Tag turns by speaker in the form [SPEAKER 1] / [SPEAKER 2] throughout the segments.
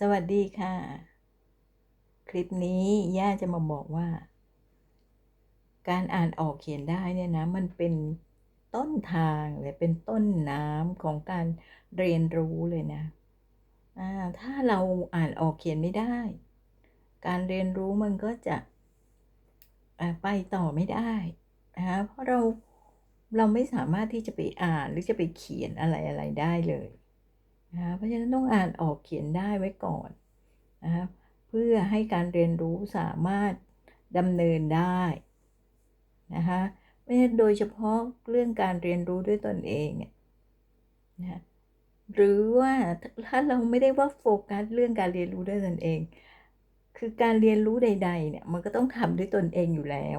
[SPEAKER 1] สวัสดีค่ะ คลิปนี้ย่าจะมาบอกว่า การอ่านออกเขียนได้เนี่ยนะ มันเป็นต้นทางเลยเป็นต้นน้ำของการเรียนรู้เลยนะถ้าเราอ่านออกเขียนไม่ได้ การเรียนรู้มันก็จะไปต่อไม่ได้นะคะเพราะเราเราไม่สามารถที่จะไปอ่านหรือจะไปเขียนอะไรอะไรได้เลย นะเพราะฉะนั้นต้องอ่านออกเขียนได้ไว้ก่อนนะคะเพื่อให้การเรียนรู้สามารถดำเนินได้นะคะไม่ใช่โดยเฉพาะเรื่องการเรียนรู้ด้วยตนเองเนี่ยนะหรือว่าถ้าเราไม่ได้ว่าโฟกัสเรื่องการเรียนรู้ด้วยตนเอง คือการเรียนรู้ใด ๆ เนี่ยมันก็ต้องทำด้วยตนเองอยู่แล้ว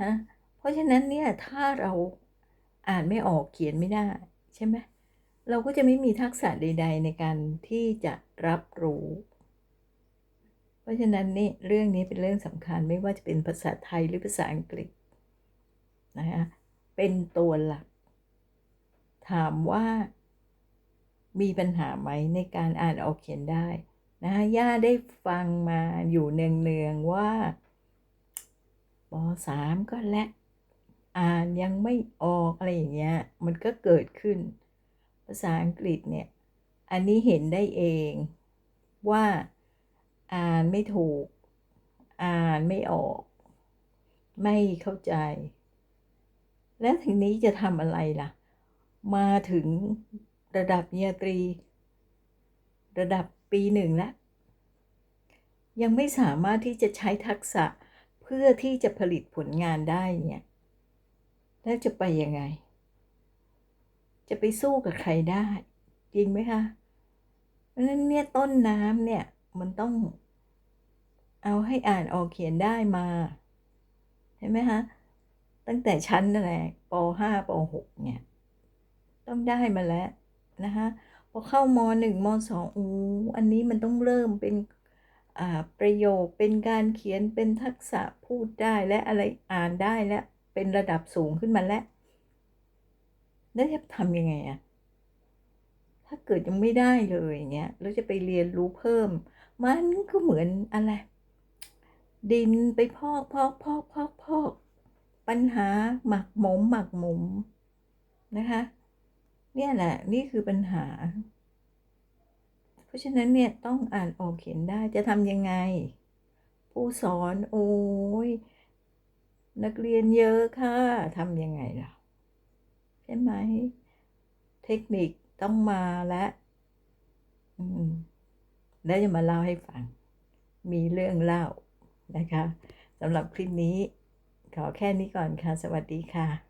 [SPEAKER 1] นะเพราะฉะนั้นเนี่ยถ้าเราอ่านไม่ออกเขียนไม่ได้ใช่ไหม เราก็จะไม่มีทักษะใด ๆ ในการที่จะรับรู้ เพราะฉะนั้นนี่เรื่องนี้เป็นเรื่องสำคัญไม่ว่าจะเป็นภาษาไทยหรือภาษาอังกฤษนะคะเป็นตัวหลัก ถามว่ามีปัญหาไหมในการอ่านออกเขียนได้นะย่าได้ฟังมาอยู่เนืองๆว่าปสามก็และ อ่านยังไม่ออกอะไรอย่างเงี้ย มันก็เกิดขึ้น ภาษาอังกฤษเนี่ย อันนี้เห็นได้เองว่าอ่านไม่ถูก อ่านไม่ออก ไม่เข้าใจ แล้วทีนี้จะทำอะไรล่ะ มาถึงระดับปริญญาตรี ระดับปีหนึ่งแล้ว ยังไม่สามารถที่จะใช้ทักษะเพื่อที่จะผลิตผลงานได้เนี่ย แล้วจะไปยังไง จะไปสู้กับใครได้ จริงไหมคะเพราะฉะนั้นเนี่ยต้นน้ำเนี่ยมันต้องเอาให้อ่านออกเขียนได้มาเห็นไหมคะตั้งแต่ชั้นนั่นแหละป .5 ป .6 เนี่ย ต้องได้มาแล้วนะคะพอเข้ามหนึ่งมสองอู้อันนี้มันต้องเริ่มเป็นประโยคเป็นการเขียนเป็นทักษะพูดได้และอะไรอ่านได้และเป็นระดับสูงขึ้นมาแล้ว แล้วจะทำยังไงอะถ้าเกิดยังไม่ได้เลยอย่างเงี้ยแล้วจะไปเรียนรู้เพิ่ม มันก็เหมือนอะไร ดินไปพอกพอกพอกพอกพอกปัญหาหมักหมมหมักหมมนะคะ เนี่ยแหละนี่คือปัญหา เพราะฉะนั้นเนี่ยต้องอ่านออกเขียนได้จะทำยังไง ผู้สอนโอ้ยนักเรียนเยอะค่ะทำยังไงล่ะ ช่ไหม เทคนิคต้องมาและแล้วจะมาเล่าให้ฟัง มีเรื่องเล่านะคะสำหรับคลิปนี้ ขอแค่นี้ก่อนค่ะ สวัสดีค่ะ